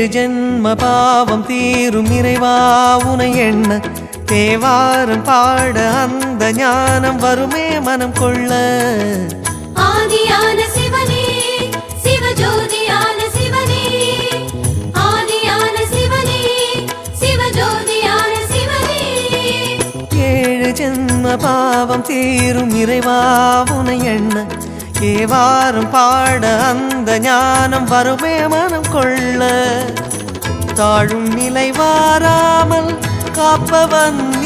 ஏழு ஜென்ம பாவம் தீரும் இறைவா உனை எண்ண. தேவாரம் பாட அந்த ஞானம் வருமே மனம் கொள்ள. ஆதியான சிவனே சிவஜோதியான சிவனே. ஆதியான சிவனே சிவஜோதியான சிவனே. ஏழு ஜென்ம பாவம் தீரும் இறைவா உனை எண்ண. ஏவாரும் பாட அந்த ஞானம் வருமே மனம் கொள்ள. தாழும் நிலை வாராமல் காப்பவன்